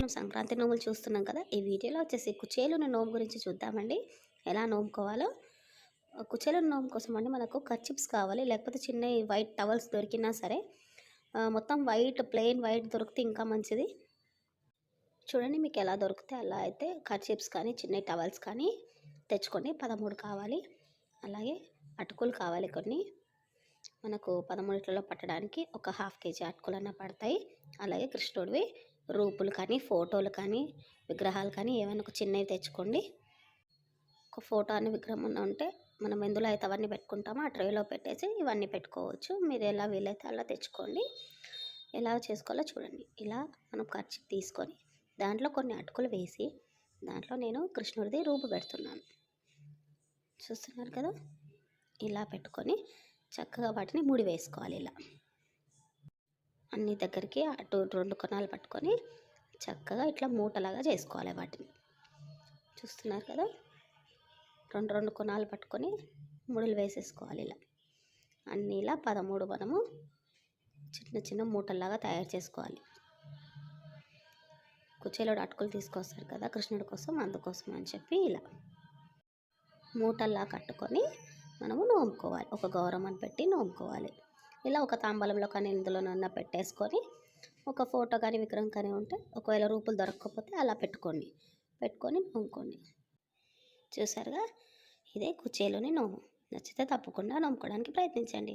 మనం సంక్రాంతి నోములు చూస్తున్నాం కదా ఈ వీడియోలో వచ్చేసి కుచేలుని నోము గురించి చూద్దామండి. ఎలా నోముకోవాలో? కుచేలుని నోము కోసం అండి మనకు కర్చిప్స్ కావాలి లేకపోతే చిన్న వైట్ టవల్స్ దొరికినా సరే మొత్తం వైట్ ప్లెయిన్ వైట్ దొరికితే ఇంకా మంచిది. చూడండి మీకు ఎలా దొరికితే అలా అయితే కర్చిప్స్ కానీ చిన్న టవల్స్ కానీ తెచ్చుకోండి పదమూడు కావాలి. అలాగే అటుకులు కావాలి కొన్ని. మనకు పదమూడిట్లలో పట్టడానికి ఒక హాఫ్ కేజీ అటుకులన్నా పడతాయి. అలాగే కృష్ణుడివి రూపులు కానీ ఫోటోలు కానీ విగ్రహాలు కానీ ఏమైనా ఒక చిన్నవి తెచ్చుకోండి. ఒక ఫోటో అని విగ్రహం ఉన్న ఉంటే మనం ఎందులో అయితే అవన్నీ పెట్టుకుంటామో ఆ ట్రేలో పెట్టేసి ఇవన్నీ పెట్టుకోవచ్చు. మీరు ఎలా వీలైతే అలా తెచ్చుకోండి. ఎలా చేసుకోవాలో చూడండి. ఇలా మనం ఖర్చు తీసుకొని దాంట్లో కొన్ని అటుకులు వేసి దాంట్లో నేను కృష్ణుడిది రూపు పెడుతున్నాను. చూస్తున్నారు కదా? ఇలా పెట్టుకొని చక్కగా వాటిని ముడి వేసుకోవాలి ఇలా. అన్ని దగ్గరికి అటు రెండు కొనాలు పట్టుకొని చక్కగా ఇట్లా మూటలాగా చేసుకోవాలి వాటిని. చూస్తున్నారు కదా? రెండు రెండు కొనాలు పట్టుకొని ముడులు వేసేసుకోవాలి ఇలా. అన్నీ ఇలా పదమూడు మనము చిన్న చిన్న మూటల్లాగా తయారు చేసుకోవాలి. కుచేలోడు అటుకులు తీసుకొస్తారు కదా కృష్ణుడి కోసం అందుకోసం అని చెప్పి ఇలా మూటల్లా కట్టుకొని మనము నోముకోవాలి. ఒక గౌరవం పెట్టి నోముకోవాలి. ఇలా ఒక తాంబలంలో కానీ ఇందులోనన్నా పెట్టేసుకొని ఒక ఫోటో కానీ విగ్రహం కానీ ఉంటే ఒకవేళ రూపులు దొరకకపోతే అలా పెట్టుకోండి. పెట్టుకొని నొమ్ముకోండి చూసారుగా? ఇదే కుచేలోని నోము నచ్చితే తప్పకుండా నమ్ముకోవడానికి ప్రయత్నించండి.